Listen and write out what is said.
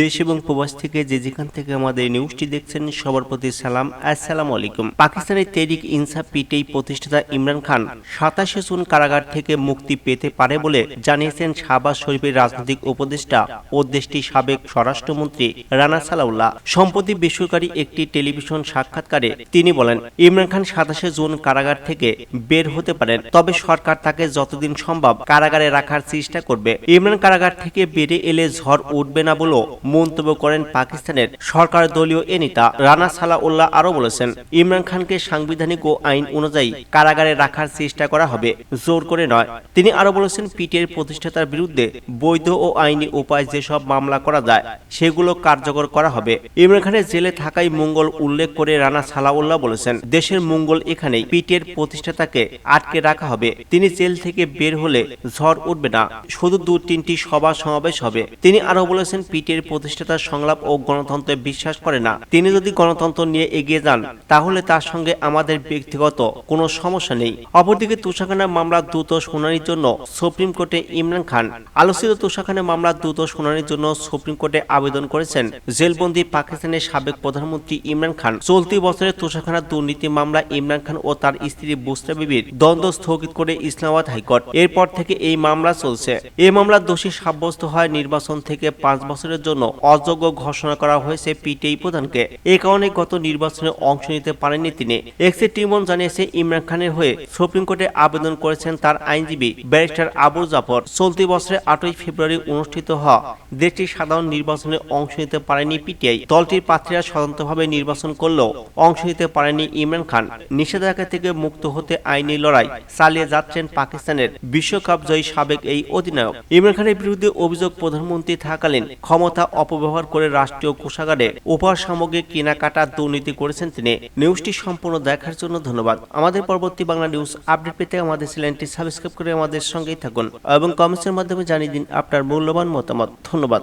দেশ এবং প্রবাস থেকে যে যেখান থেকে আমাদের নিউজটি দেখছেন, সবার প্রতি সালাম। আসসালামু আলাইকুম। পাকিস্তানের তেরিক ইনসাফ পিটেই প্রতিষ্ঠাতা ইমরান খান সাতাশে জুন কারাগার থেকে মুক্তি পেতে পারে বলে জানিয়েছেন শাহবাজ শরীফের রাজনৈতিক উপদেষ্টা ও দেশটির সাবেক স্বরাষ্ট্রমন্ত্রী রানা সালাউল্লাহ। সম্প্রতি বেসরকারি একটি টেলিভিশন সাক্ষাৎকারে তিনি বলেন, ইমরান খান সাতাশে জুন কারাগার থেকে বের হতে পারেন, তবে সরকার তাকে যতদিন সম্ভব কারাগারে রাখার চেষ্টা করবে। ইমরান কারাগার থেকে বেড়ে এলে ঝড় উঠবে না বলেও মন্তব্য করেন পাকিস্তানের সরকার দলীয় এ নেতা রানা সালাউল্লাহ আরও বলেছেন, ইমরান খানকে সাংবিধানিক ও আইন অনুযায়ী কারাগারে রাখার চেষ্টা করা হবে, জোর করে নয়। তিনি আরও বলেছেন, পিটের প্রতিষ্ঠাতার বিরুদ্ধে বৈধ ও আইনি উপায় যেসব মামলা করা যায়, সেগুলো কার্যকর করা হবে। ইমরান খানের জেলে থাকাই মঙ্গল উল্লেখ করে রানা সালাউল্লাহ বলেছেন, দেশের মঙ্গল এখানেই পিটের প্রতিষ্ঠাতাকে আটকে রাখা হবে। তিনি জেল থেকে বের হলে ঝড় উঠবে না, শুধু দু তিনটি সভা সমাবেশ হবে। তিনি আরও বলেছেন, পিটের প্রতিষ্ঠাতা সংলাপ ও গণতন্ত্রে বিশ্বাস করে না। তিনি যদি গণতন্ত্র নিয়ে এগিয়ে যান, তাহলে তার সঙ্গে আমাদের ব্যক্তিগত কোনো সমস্যা নেই। অপরদিকে তুষাখানা মামলা দ্রুত শুনানির জন্য সুপ্রিম কোর্টে ইমরান খান, আলোচিত তুষাখানা মামলা দ্রুত শুনানির জন্য সুপ্রিম কোর্টে আবেদন করেছেন জেলবন্দি পাকিস্তানের সাবেক প্রধানমন্ত্রী ইমরান খান। চলতি বছরে তুষাখানা দুর্নীতি মামলা ইমরান খান ও তার স্ত্রী বুসরা বিবির দ্বন্দ্ব স্থগিত করে ইসলামাবাদ হাইকোর্ট। এরপর থেকে এই মামলা চলছে। এই মামলা দোষী সাব্যস্ত হয় নির্বাচন থেকে পাঁচ বছরের জন্য। অযোগ্য ঘোষণা করা হয়েছে পিটিআই প্রধানকে। এ কারণে গত নির্বাচনে অংশ নিতে পারেননি তিনি। এক্সে টিমন জানিয়েছে, ইমরান খানের হয়ে সুপ্রিম কোর্টে আবেদন করেছেন তার আইনজীবী ব্যারিস্টার আবুল জাফর। চলতি বছরের আটই ফেব্রুয়ারি অনুষ্ঠিত হওয়া দেশটির সাধারণ নির্বাচনে অংশ নিতে পারেনি পিটিআই। দলটির প্রার্থীরা স্বতন্ত্রভাবে নির্বাচন করলেও অংশ নিতে পারেনি ইমরান খান। নিষেধাজ্ঞা থেকে মুক্ত হতে আইনি লড়াই চালিয়ে যাচ্ছেন পাকিস্তানের বিশ্বকাপ জয়ী সাবেক এই অধিনায়ক। ইমরান খানের বিরুদ্ধে অভিযোগ প্রধানমন্ত্রী থাকালীন ক্ষমতা অপব্যবহার করে রাষ্ট্রীয় কোষাগারে উপহার সামগ্রী কেনাকাটা দুর্নীতি করেছেন তিনি। নিউজটি সম্পূর্ণ দেখার জন্য ধন্যবাদ। আমাদের পরবর্তী বাংলা নিউজ আপডেট পেতে আমাদের চ্যানেলটি সাবস্ক্রাইব করে আমাদের সঙ্গেই থাকুন এবং কমেন্টসের মাধ্যমে জানিয়ে দিন আপনার মূল্যবান মতামত। ধন্যবাদ।